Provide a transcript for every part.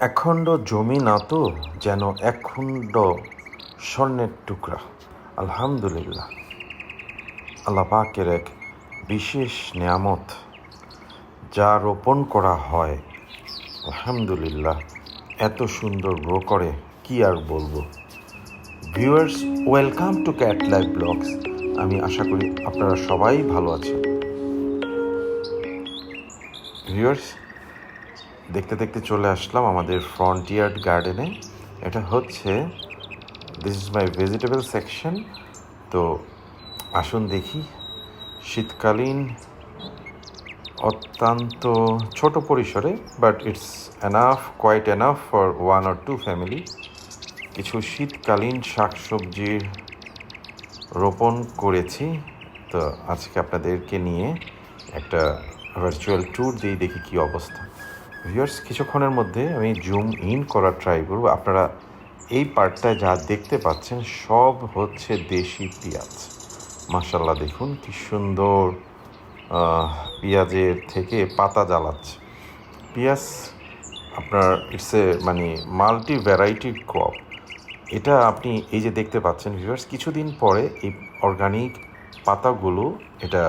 একখণ্ড জমি না তো, যেন একখণ্ড স্বর্ণের টুকরা। আলহামদুলিল্লাহ। আল্লাহ পাকের এক বিশেষ নিয়ামত যা রোপণ করা হয়, আলহামদুলিল্লাহ, এত সুন্দর গ্রো করে, কি আর বলব? Viewers, welcome to cat life blogs. আমি আশা করি আপনারা সবাই ভালো আছেন। ভিউয়ার্স দেখতে দেখতে চলে আসলাম আমাদের ফ্রন্টিয়ার্ড গার্ডেনে এটা হচ্ছে this is my vegetable section তো আসুন দেখি, শীতকালীন অত্যন্ত ছোট পরিসরে but it's enough quite enough for one or two family কিছু শীতকালীন শাকসবজির রোপণ করেছি। তো আজকে আপনাদেরকে নিয়ে একটা ভার্চুয়াল ট্যুর দিয়ে দেখি কী অবস্থা। ভিউয়ার্স কিছুক্ষণের মধ্যে আমি জুম ইন করার ট্রাই করব। আপনারা এই পার্টটায় যা দেখতে পাচ্ছেন, সব হচ্ছে দেশি পেঁয়াজ। মাসাল্লাহ দেখুন কি সুন্দর পেঁয়াজের থেকে পাতা জ্বালাচ্ছে। পেঁয়াজ, আপনার ইটস এ মানে মাল্টি ভ্যারাইটি ক্রপ এটা আপনি এই যে দেখতে পাচ্ছেন ভিউয়ার্স কিছুদিন পরে এই অর্গানিক পাতাগুলো, এটা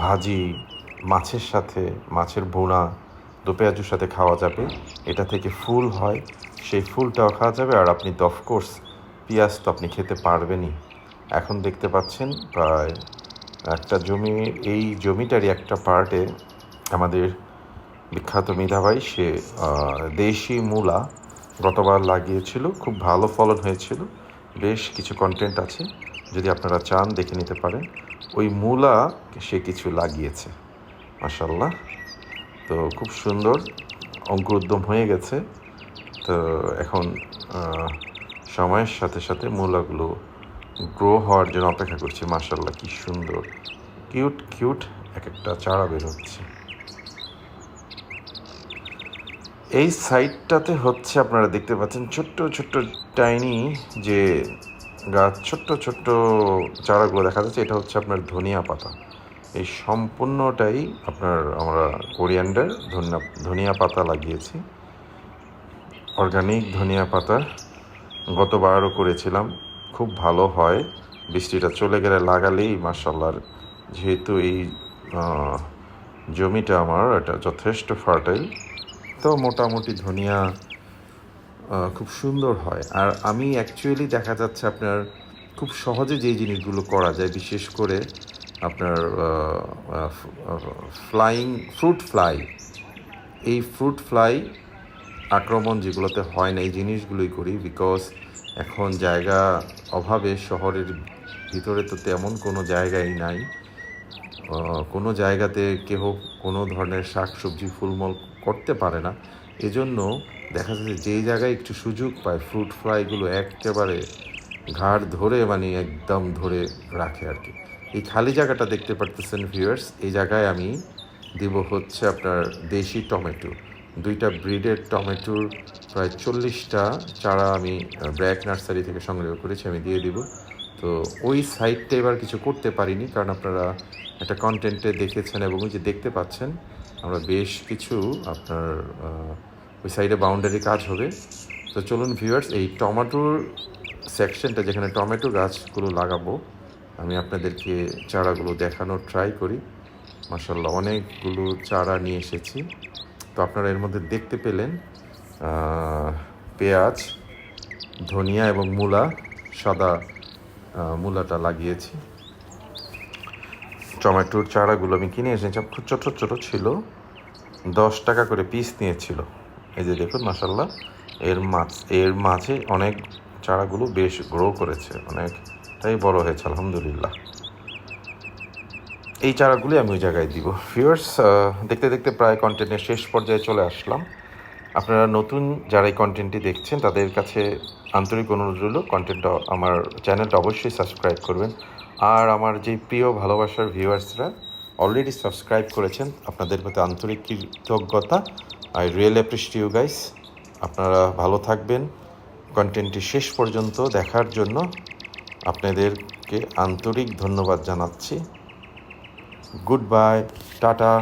ভাজি মাছের সাথে, মাছের বোনা দো পেঁয়াজুর সাথে খাওয়া যাবে। এটা থেকে ফুল হয়, সেই ফুলটাও খাওয়া যাবে। আর আপনি তো অফকোর্স পেঁয়াজ তো আপনি খেতে পারবেনই। এখন দেখতে পাচ্ছেন প্রায় একটা জমি, এই জমিটারই একটা পার্টে আমাদের বিখ্যাত মিধাভাই, সে দেশি মূলা গতবার লাগিয়েছিল। খুব ভালো ফলন হয়েছিল। বেশ কিছু কন্টেন্ট আছে। যদি আপনারা চান, দেখে নিতে পারেন। ওই মূলা সে কিছু লাগিয়েছে। মাসাল্লাহ তো খুব সুন্দর অঙ্কুরোদ্যম হয়ে গেছে। তো এখন সময়ের সাথে সাথে মূলাগুলো গ্রো হওয়ার জন্য অপেক্ষা করছি। মাসাল্লাহ কি সুন্দর। কিউট কিউট এক একটা চারা বের হচ্ছে। এই সাইডটাতে হচ্ছে আপনারা দেখতে পাচ্ছেন ছোট্ট ছোট্ট টাইনি যে গাছ, ছোট্ট ছোট্ট চারাগুলো দেখা যাচ্ছে। এটা হচ্ছে আপনার ধনিয়া পাতা। এই সম্পূর্ণটাই আপনার আমরা কোরিয়ান্ডার ধনিয়া ধনিয়া পাতা লাগিয়েছি। অর্গানিক ধনিয়া পাতা। গতবারও করেছিলাম। খুব ভালো হয়। বৃষ্টিটা চলে গেলে লাগালেই মার্শাল্লার যেহেতু এই জমিটা আমার, এটা যথেষ্ট ফার্টাইল। তো মোটামুটি ধনিয়া খুব সুন্দর হয়। আর আমি অ্যাকচুয়ালি দেখা যাচ্ছে আপনার খুব সহজে যেই জিনিসগুলো করা যায়, বিশেষ করে আপনার ফ্লাইং ফ্রুট ফ্লাই এই ফ্রুট ফ্লাই আক্রমণ যেগুলোতে হয় না, এই জিনিসগুলোই করি বিকজ এখন জায়গা অভাবে শহরের ভিতরে তো তেমন কোনো জায়গাই নাই। কোনো জায়গাতে কেহ কোনো ধরনের শাক সবজি ফুলমল করতে পারে না। এজন্য দেখা যাচ্ছে যেই জায়গায় একটু সুযোগ পায় ফ্রুট ফ্লাইগুলো একেবারে ঘাড় ধরে মানে একদম ধরে রাখে আর কি। এই খালি জায়গাটা দেখতে পারতেছেন ভিউয়ার্স এই জায়গায় আমি দিব হচ্ছে আপনার দেশি টমেটো। দুইটা ব্রিডের টমেটোর প্রায় চল্লিশটা চারা আমি ব্র্যাক নার্সারি থেকে সংগ্রহ করেছি, আমি দিয়ে দিব। তো ওই সাইডটা এবার কিছু করতে পারিনি, কারণ আপনারা একটা কন্টেন্টে দেখেছেন এবং ওই যে দেখতে পাচ্ছেন, আমরা বেশ কিছু আপনার ওই সাইডে বাউন্ডারি কাজ হবে। তো চলুন ভিউয়ার্স এই টমেটোর সেকশনটা যেখানে টমেটো গাছগুলো লাগাবো, আমি আপনাদেরকে চারাগুলো দেখানোর ট্রাই করি। মাসাল্লাহ অনেকগুলো চারা নিয়ে এসেছি। তো আপনারা এর মধ্যে দেখতে পেলেন পেঁয়াজ, ধনিয়া এবং মূলা, সাদা মূলাটা লাগিয়েছি। টমেটোর চারাগুলো আমি কিনে এসেছি খুব ছোটো ছোটো ছিল। দশ টাকা করে পিস নিয়েছিল। এই যে দেখুন মাসাল্লাহ এর মাছ, এর মাঝে অনেক চারাগুলো বেশ গ্রো করেছে অনেকটাই বড় হয়েছে, আলহামদুলিল্লাহ। এই চারাগুলি আমি ওই জায়গায় দিব। ফিয়ার্স দেখতে দেখতে প্রায় কন্টেন্টের শেষ পর্যায়ে চলে আসলাম। আপনারা নতুন যারা এই কন্টেন্টটি দেখছেন, তাদের কাছে আন্তরিক অনুরোধ রইল কন্টেন্টটা আমার চ্যানেলটা অবশ্যই সাবস্ক্রাইব করবেন। আর আমার যে প্রিয় ভালোবাসার ভিউয়ার্সরা অলরেডি সাবস্ক্রাইব করেছেন, আপনাদের প্রতি আন্তরিক কৃতজ্ঞতা। I real appreciate you guys আপনারা ভালো থাকবেন। কন্টেন্টটি শেষ পর্যন্ত দেখার জন্য আপনাদেরকে আন্তরিক ধন্যবাদ জানাচ্ছি। Goodbye tata.